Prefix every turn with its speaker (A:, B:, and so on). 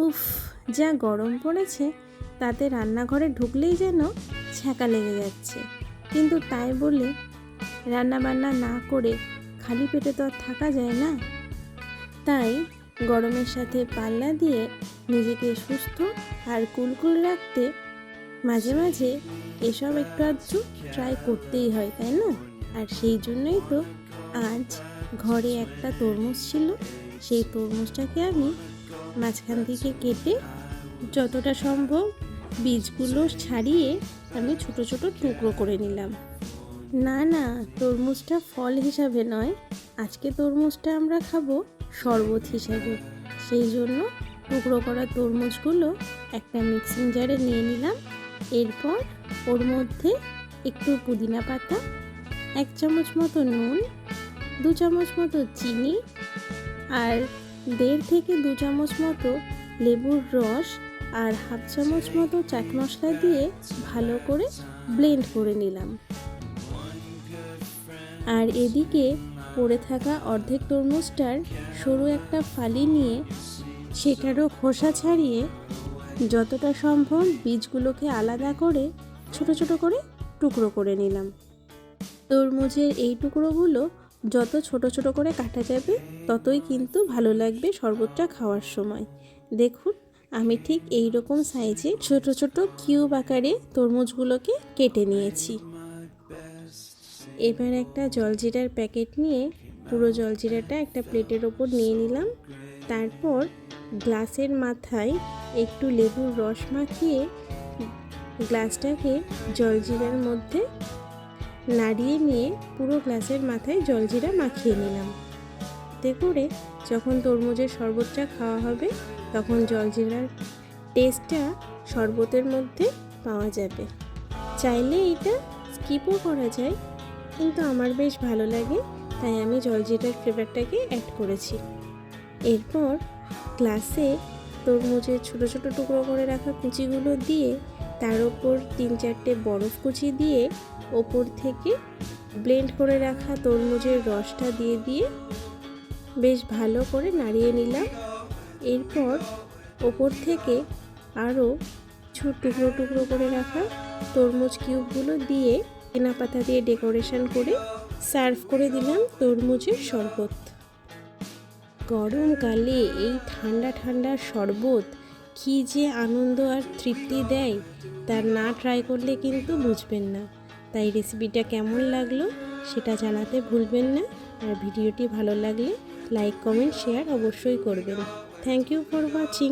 A: উফ, যা গরম পড়েছে, তাতে রান্নাঘরে ঢুকলেই যেন ছ্যাঁকা লেগে যাচ্ছে। কিন্তু তাই বলে রান্না বান্না না করে খালি পেটে তো আর থাকা যায় না। তাই গরমের সাথে পাল্লা দিয়ে নিজেকে সুস্থ আর কুলকুল রাখতে মাঝে মাঝে এসব একটু আধটু ট্রাই করতেই হয়, তাই না? আর সেই জন্যই তো আজ ঘরে একটা তরমুজ ছিল। সেই তরমুজটাকে আমি মাঝখান থেকে কেটে যতটা সম্ভব বীজগুলো ছাড়িয়ে আমি ছোট ছোট টুকরো করে নিলাম। না না, তরমুজটা ফল হিসাবে নয়। আজকে তরমুজটা আমরা খাব শরবত হিসাবে। সেই জন্য টুকরো করা তরমুজগুলো একটা মিক্সিং জারে নিয়ে নিলাম। এরপর ওর মধ্যে একটু পুদিনা পাতা, এক চামচ মতো নুন, দু চামচ মতো চিনি আর দেড় থেকে দু চামচ মতো লেবুর রস আর হাফ চামচ মতো চাট মশলা দিয়ে ভালো করে ব্লেন্ড করে নিলাম। আর এদিকে পড়ে থাকা অর্ধেক তরমুজটার সরু একটা ফালি নিয়ে সেটারও খোসা ছাড়িয়ে যতটা সম্ভব বীজগুলোকে আলাদা করে ছোট ছোট করে টুকরো করে নিলাম। তরমুজের এই টুকরোগুলো যত ছোট ছোট করে কাটা যাবে, ততই কিন্তু ভালো লাগবে শরবতটা খাওয়ার সময়। দেখুন, আমি ঠিক এই রকম সাইজে ছোট ছোট কিউব আকারে তরমুজগুলোকে কেটে নিয়েছি। এবার একটা জলজিরার প্যাকেট নিয়ে পুরো জলজিরাটা একটা প্লেটের ওপর নিয়ে নিলাম। তারপর গ্লাসের মাথায় একটু লেবুর রস মাখিয়ে গ্লাসটাকে জলজিরার মধ্যে নাড়িয়ে নিয়ে পুরো গ্লাসের মাথায় জলজিরা মাখিয়ে নিলাম। এতে করে যখন তরমুজের শরবতটা খাওয়া হবে, তখন জলজিরার টেস্টটা শরবতের মধ্যে পাওয়া যাবে। চাইলে এটা স্কিপও করা যায়, কিন্তু আমার বেশ ভালো লাগে, তাই আমি জলজিরার ফ্লেভারটাকে অ্যাড করেছি। এরপর গ্লাসে তরমুজের ছোটো ছোটো টুকরো করে রাখা কুচিগুলো দিয়ে তার ওপর তিন চারটে বরফ কুচি দিয়ে ওপর থেকে ব্লেন্ড করে রাখা তরমুজের রসটা দিয়ে দিয়ে বেশ ভালো করে নাড়িয়ে নিলাম। এরপর ওপর থেকে আরও ছোট টুকরো টুকরো করে রাখা তরমুজ কিউবগুলো দিয়ে কেনা পাতা দিয়ে ডেকোরেশন করে সার্ভ করে দিলাম তরমুজের শরবত। গরমকালে এই ঠান্ডা ঠান্ডা শরবত কী যে আনন্দ আর তৃপ্তি দেয় তার না ট্রাই করলে কিন্তু বুঝবেন না। তাই রেসিপিটা কেমন লাগল সেটা জানাতে ভুলবেন না। আর ভিডিওটি ভালো লাগলে লাইক কমেন্ট শেয়ার অবশ্যই করবেন। Thank you for watching